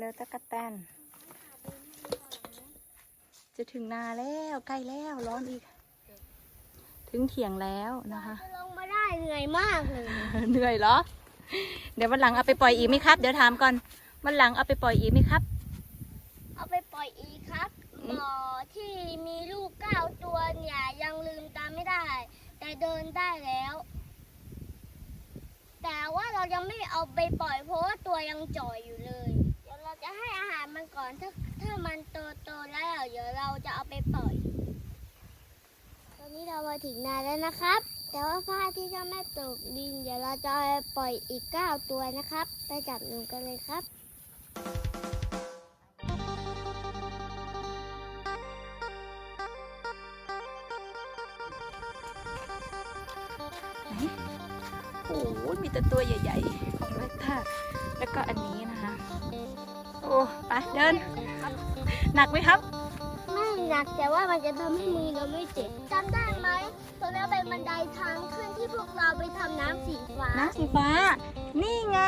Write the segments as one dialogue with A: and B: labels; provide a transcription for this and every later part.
A: เรือตะกะแตนจะถึงนาแล้วใกล้แล้วร้อนอีก ถึงเถียงแล้วนะคะ
B: จะลงมาได้เหนื่อยมากเลย
A: เหนื่อยเหรอ เดี๋ยววันหลังเอาไปปล่อยอีกไหมครับ เดี๋ยวถามก่อนวันหลังเอาไปปล่อยอีกไหมครับ
B: เอาไปปล่อยอีกครับบ่อที่มีลูกเก้าตัวเนี่ยยังลืมตาไม่ได้ แต่เดินได้แล้ว แต่ว่าเรายังไม่เอาไปปล่อยเพราะว่าตัวยังจ่อยอยู่เลยเดี๋ยวเรา จะให้อาหารมันก่อนถ้าถ้ามันโตโตแล้วเดี๋ยวเราจะเอาไปปล่อย ตอนนี้เรามาถึงนาแล้วนะครับ แต่ว่าพระอาที่เจะไม่ตกดิน เดี๋ยวเราจะไปปล่อยอีกเก้าตัวนะครับ ไปจับหนูกันเลยครับ
A: โอ้โหมีแต่ตัวใหญ่ๆของเวกต้าแล้วก็อันนี้นะคะ อ้ไปเดิน หนักไหมครับ
B: ไม่หนักแต่ว่ามันจะทำให้มือเราไม่เจ็บจำได้ไหมตรงนี้เป็นบันไดทางขึ้นที่พวกเราไปทำน้ำสีฟ้า
A: น้ำสีฟ้า นี่ไง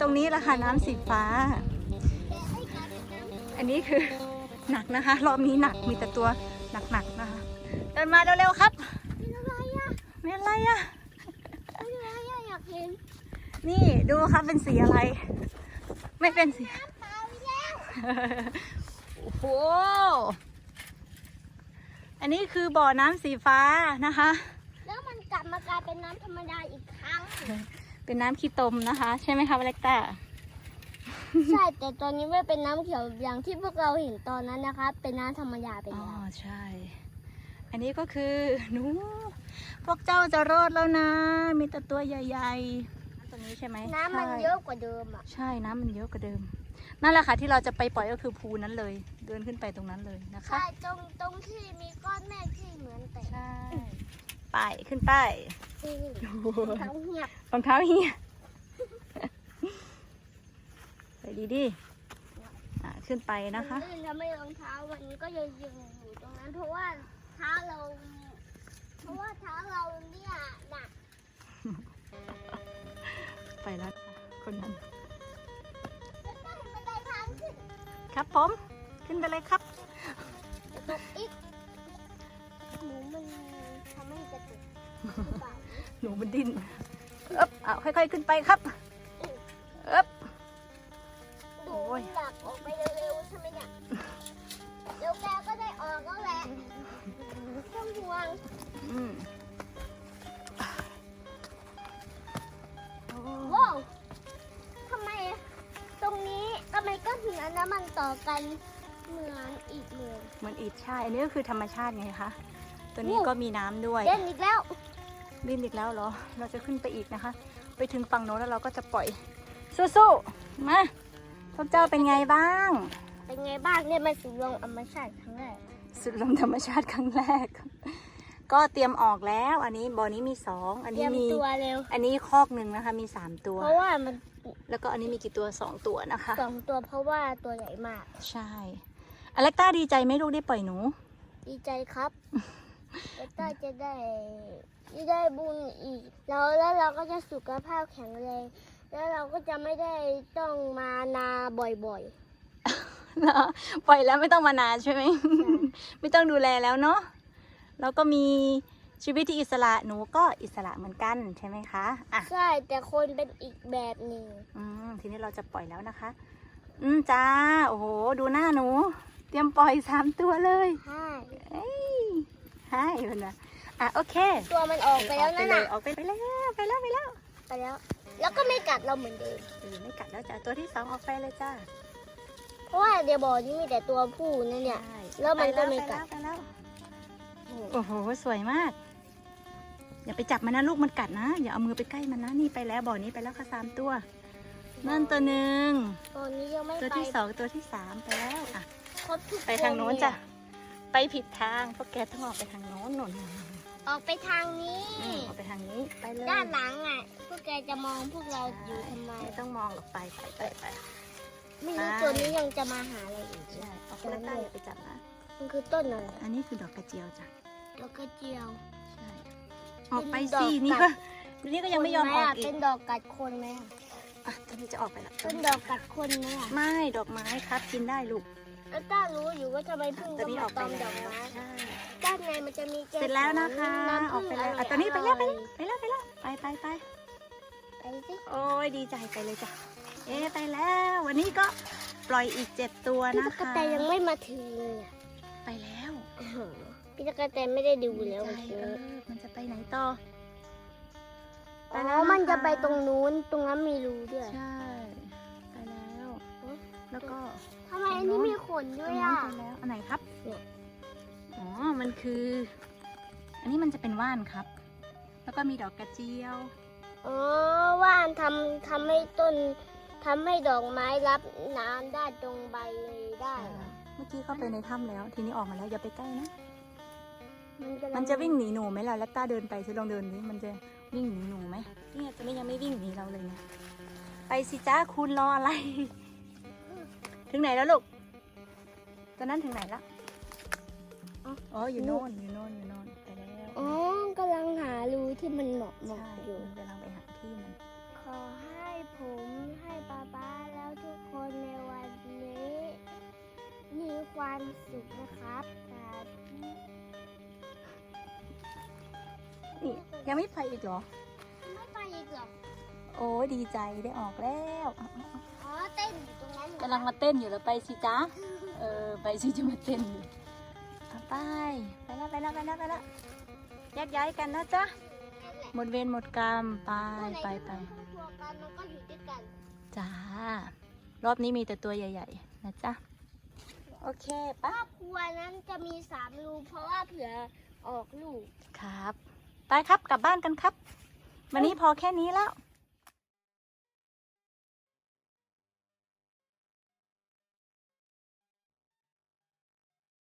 A: ตรงนี้แหละค่ะน้ำสีฟ้า อันนี้คือหนักนะคะ รอบนี้หนักมีแต่ตัวหนักๆนะคะ เดินมาเร็วๆครับ
B: เป็นอะไรอะ
A: ไม่อะไรอะ
B: เป็นอะไรอะอยากเห็น
A: นี่ดูครับเป็นสีอะไร ไม่เป็นสี โอ้โห อันนี้คือบ่อน้ำสีฟ้านะคะ
B: แล้วมันกลับมากลายเป็นน้ำธรรมดาอีกครั้ง
A: เป็นน้ำขี้ตมนะคะ ใช่ไหมคะอเล็กต้า
B: ใช่แต่ตอนนี้ไม่เป็นน้ำเขียวอย่างที่พวกเราเห็นตอนนั้นนะคะ เป็นน้ำธรรมดาไป
A: อ๋อ
B: แล้ว
A: ใช่ อันนี้ก็คือหนู พวกเจ้าจะรอดแล้วนะ มีแต่ตัวใหญ่ ๆ ตรงนี้ใช่ไหม
B: น้ำมัน
A: ใช่
B: เยอะกว่าเดิมอะ
A: ใช่น้ำมันเยอะกว่าเดิม นั่นแหละค่ะที่เราจะไปปล่อยก็คือภูนั้นเลย เดินขึ้นไปตรงนั้นเลยนะคะ
B: ใช่ตรงตรงที่มีก้อนเมฆที่เหมือนแต่
A: ใช่ไปขึ้นไป
B: ที่ทั้งเหียบ
A: รองเท้าเฮียไปดีดีๆอะขึ้นไปนะคะ
B: ลื่นทำให้รองเท้ามันก็ยังยืนอยู่ตรงนั้นเพราะว่าเท้าเรา เพราะว่าเท้าเราเนี่ยหนัก
A: ไปแล้วค่ะคนนั้น
B: แล้วก็เห็นบันไดทางขึ้น
A: ครับผม ขึ้นไปเลยครับ
B: ตกอีกหมูมันทำให้กระตุกหรือเปล่า
A: หนูมันดิ้นเอ๊บเอาค่อยๆขึ้นไปครับเอ๊บ
B: ดู
A: โอ้ย
B: หลักออกไปเร็วๆใช่ไหมเนี่ยเดี๋ยวแกก็ได้ออกแล้วแหละไม่ต้องห่วง ต่อกันเหมือนอีกเลย
A: เหมือนอิฐใช่ อันนี้ก็คือธรรมชาติไงคะ ตัวนี้
B: โอ้
A: ก็มีน้ำด้วย
B: เล่นอีกแล้ว
A: ดิ้นอีกแล้วเหรอ เราจะขึ้นไปอีกนะคะ ไปถึงฝั่งโน้นแล้วเราก็จะปล่อย สู้ๆ มาพวกเจ้าเป็นไงบ้าง
B: เป็นไงบ้างเนี่ยมันสูลงธรรมชาติครั้งแรก
A: สุดลมธรรมชาติครั้งแรก ก็เตรียมออกแล้ว อันนี้บ่อนี้มีสองอัน
B: เตรี
A: นี้
B: ยม
A: มี
B: ตัวเร็ว
A: อันนี้คอกหนึ่งนะคะ มีสามตัว
B: เพราะว่ามัน
A: แล้วก็อันนี้มีกี่ตัวสองตัวนะคะ
B: สองตัวเพราะว่าตัวใหญ่มาก
A: ใช่อเล็กต้าดีใจไหมลูกได้ปล่อยหนู
B: ดีใจครับ แล้วก็จะได้จะได้บุญอีก แล้วแล้วเราก็จะสุขภาพแข็งแรง แล้วเราก็จะไม่ได้ต้องมานาบ่อย
A: เหรอปล่อยแล้วไม่ต้องมานานใช่ไหม ไม่ต้องดูแลแล้วเนาะ แล้วก็มีชีวิตที่อิสระหนูก็อิสระเหมือนกันใช่ไหมคะอะ
B: ๆใช่แต่คนเป็นอีกแบบหนึ่ง
A: อืมทีนี้เราจะปล่อยแล้วนะคะ อืมจ้าโอ้โห ดูหน้าหนู เตรียมปล่อยสามตัวเลย
B: ใช่
A: เอ้ยให้มันนะอะโอเค
B: ตัวมันออกไปแล้วนั่น
A: เล
B: น่ะ
A: ยออกไปไปแล้วไปแล้วไปแล้ว
B: ไปแล้ว แล้วก็ไม่กัดเราเหมือนเดิม
A: เออไม่กัดแล้วจ้ะตัวที่สองออกไปเลยจ้า
B: เพราะว่าเดี๋ยวบอกนี่มีแต่ตัวผู้นั่นเนี่ย
A: ใช่
B: แล้วมันก็ไม่
A: ไป
B: กั
A: แล้
B: ด
A: วไปแล้ว โอ้โห สวยมาก อย่าไปจับมันนะลูกมันกัดนะ อย่าเอามือไปใกล้มันนะ นี่ไปแล้วบ่อนี้ไปแล้วค่ะสามตัว นั่นตัวหนึ่ง
B: ตอนนี้ยังไม่
A: ตัว
B: ไป
A: ที่สองตัวที่สามไปแล้วอะ
B: ครบทุก
A: ไปทางโน้น
B: ตัว
A: จ้ะ ไปผิดทางเพราะแกต้องออกไปทางโน้นหนุน
B: ออกไปทางนี้
A: อืมออกไปทางนี้ไปเลย
B: ด้านหลังอะ พวกแกจะมองพวกเราอยู่ทำไม
A: ไม่ต้องมองหรอกไปไปไปไป
B: ไม่รู้
A: ไป
B: ตัวนี้ยังจะมาหาอะไรอีก
A: ใช่เอาคนละใต้อย่าไปจับนะ
B: มันคือต้นอะไร
A: อันนี้คือดอกกระเจียวจ้ะ
B: ดอกกระเจียว
A: ใช่ออกไป
B: เป็นด
A: สิ
B: อก
A: นี่
B: กั
A: ก็
B: ด
A: นี่ก็ยังไม่ยอมออก
B: คนห
A: อี
B: เป็
A: ก
B: นดอกกัดคนไหมอะ
A: อะตอนนี้จะออกไปแล้ว
B: เป็นดอกกัดคนไหมอะ
A: ไม่ดอกไม้ครับกินได้ลูก
B: แล้วต้ารู้อยู่ว่าทำไมพึ่ง
A: ตอนนี้อ
B: ต้
A: อ
B: อกง
A: ไป
B: มาตอมด
A: แล้
B: อก
A: ว
B: ไม้
A: ใช่
B: ด้านในมันจะมีเกสร
A: เสร็จแล้วนะคะ
B: น้ำ
A: อ
B: ผึ้
A: อกไปแล้ว
B: ร่ย
A: อะตอนนี้ไปแล้วไป
B: ร่
A: แล้ว
B: อย
A: ไปแล้วไปแล้วไปไปไป
B: ไปสิ
A: โอ้ยดีใจไปเลยจ้ะ เอ๊ะไปแล้ว วันนี้ก็ปล่อยอีกเจ็ดตัว
B: พี่
A: นะ
B: ตะกะ
A: คะ
B: แตนยังไม่มาถึงเลยอะ
A: ไปแล้ว
B: อื้อหือพี่ตะกะแตนไม่ได้ดู
A: ดี
B: แล้ว
A: ใจ
B: เมื่อกี้
A: เออมันจะไปไหนต่อไป
B: อ๋
A: แล้
B: อ
A: ว
B: มันจะ
A: ค
B: ไปตรงนู้นตรงนั้นมีรูด้วย
A: ใช่ไปแล้วแล้วก็
B: ทำไมอันนี้มีขน
A: ต
B: ด้
A: ร
B: ว
A: ง
B: ย
A: นั้น
B: อะ
A: ไปแล้วอันไหนครับ
B: เนี่ย
A: อ๋อมันคือ อันนี้มันจะเป็นว่านครับ แล้วก็มีดอกกระเจียว
B: อ๋อว่านทำทำให้ต้นทำให้ดอกไม้รับน้ำได้ตรงใบเลยได้ เหรอ
A: เมื่อกี้เข้าไปในถ้ำแล้ว ทีนี้ออกมาแล้วอย่าไปใกล้นะ
B: มันกำลัง
A: มันจะวิ่งหนีหนูไหมล่ะแล้วต้าเดินไปฉันลองเดินดิมันจะวิ่งหนีหนูไหมเนี่ยตอนนี้ยังไม่วิ่งหนีเราเลยเนี่ยไปสิจ้าคุณรออะไร ถึงไหนแล้วลูกตอนนั้นถึงไหนละอ๋ออยู่โน่นอยู่โน่นอยู่โน่นไปแล้ว
B: อ๋อกำลังหารูที่มันเหมาะเหมาะ
A: ใช่
B: อยู่
A: มันกำลังไปหาที่มัน นี่ยังไม่ไปอีกเหรอ
B: ไม่ไปอีกเหรอ
A: โอ้ยดีใจได้ออกแล้วเอาเอาเอา
B: อ๋อเต้นอยู่ตรงนั้นเหรอกำ
A: ลังมาเต้นอยู่แล้วไปสิจ้าเออไปสิจะมาเต้นอยู่เอาไปไปแล้วไปแล้วไปแล้วไปแล้วแยกย้ายกันนะจ๊ะ
B: นั่นแหละ
A: หมดเวรหมดกรรมไปไปไป
B: ตัวกันมันก็อยู่ด้วยกัน
A: จ้ารอบนี้มีแต่ตัวใหญ่ ๆ นะจ๊ะโอเค
B: ค
A: ปะ
B: รอบครัวนั้นจะมีสามรูเพราะว่าเผื่อออกลูก
A: ครับ ไปครับกลับบ้านกันครับ วันนี้พอแค่นี้แล้ว